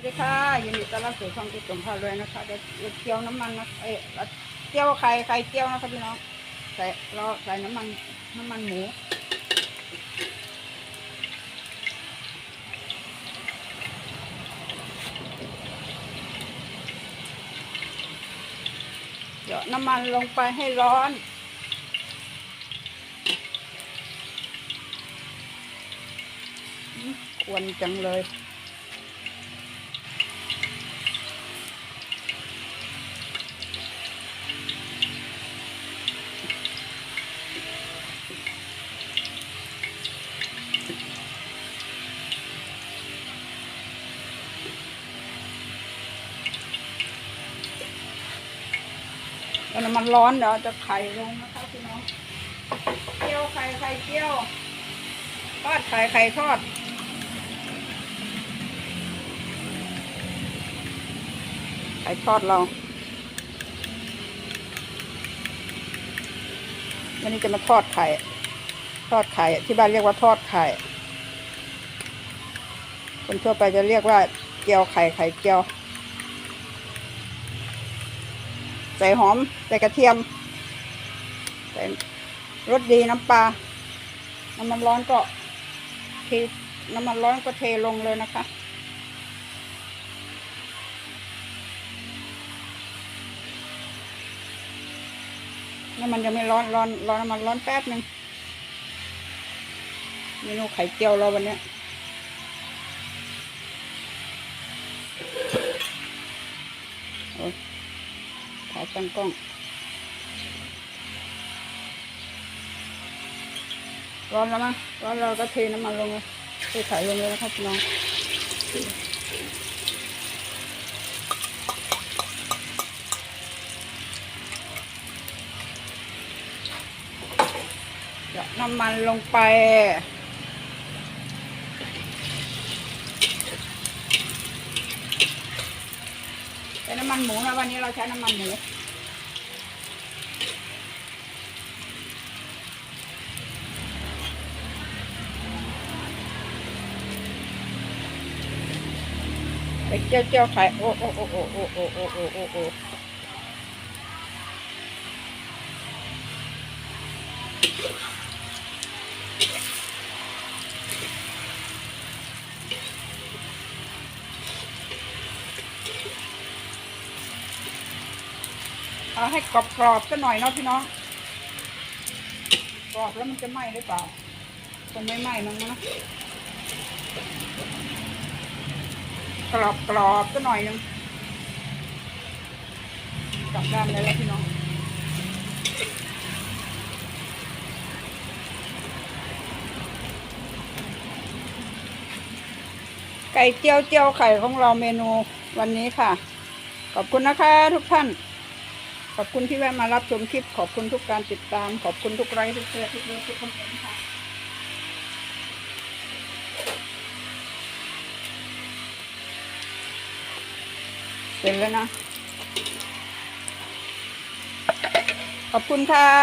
วัสดีค่ะยินดีต้อนรับสู่ช่องกุศลพาเลยนะคะเดี๋ยวเดี๋ยวเจียวน้ำมันนะเอ้ยเจียวไข่ไข่เจียวนะคะพี่น้องใส่เราใส่น้ำมันน้ำมันหมูเดี๋ยวน้ำมันลงไปให้ร้อนควรจังเลย แล้วน้ำมันร้อนเดี๋ยวจะไข่ลงนะคะพี่น้องเจียวไข่ไข่เจียวทอดไข่ไข่ทอดไข่ทอดเราวันนี้จะมาทอดไข่ ทอดไข่ที่บ้านเรียกว่าทอดไข่ คนทั่วไปจะเรียกว่าเจียวไข่ไข่เจียว ใส่หอม ใส่กระเทียม ใส่รสดีน้ำปลา น้ำมันร้อนก็เทน้ำมันร้อนก็เทลงเลยนะคะ น้ำมันยังไม่ร้อนร้อนร้อนน้ำมันร้อนแป๊บหนึ่งเมนูไข่เจียวเราวันนี้ ถ่ายตั้งกล้องร้อนแล้วมั้งร้อนเราก็เทน้ำมันลงเลยเทไข่ลงเลยนะครับพี่น้องน้ำมันลงไป น้ำมันหมูนะวันนี้เราใช้น้ำมันหมูไปเจียวเจียวไข่โอ้โอ้โอ้โอ้โอ้โอ้โอ้โอ้โอ้โอ้ เอาให้กรอบกรอบๆสักหน่อยเนาะพี่น้องกรอบแล้วมันจะไหม้หรือเปล่าคงไม่ไหม้มั้งนะกรอบกรอบก็หน่อยนึงกลับด้านเลยแล้วพี่น้องไก่เจียวเจียวไข่ของเราเมนูวันนี้ค่ะ ขอบคุณนะคะทุกท่าน ขอบคุณที่แวะมารับชมคลิป ขอบคุณทุกการติดตาม ขอบคุณทุกไลค์ทุกแชร์ทุกเลือทุกคอมเมนต์ค่ะเสร็จแล้วนะ ขอบคุณค่ะ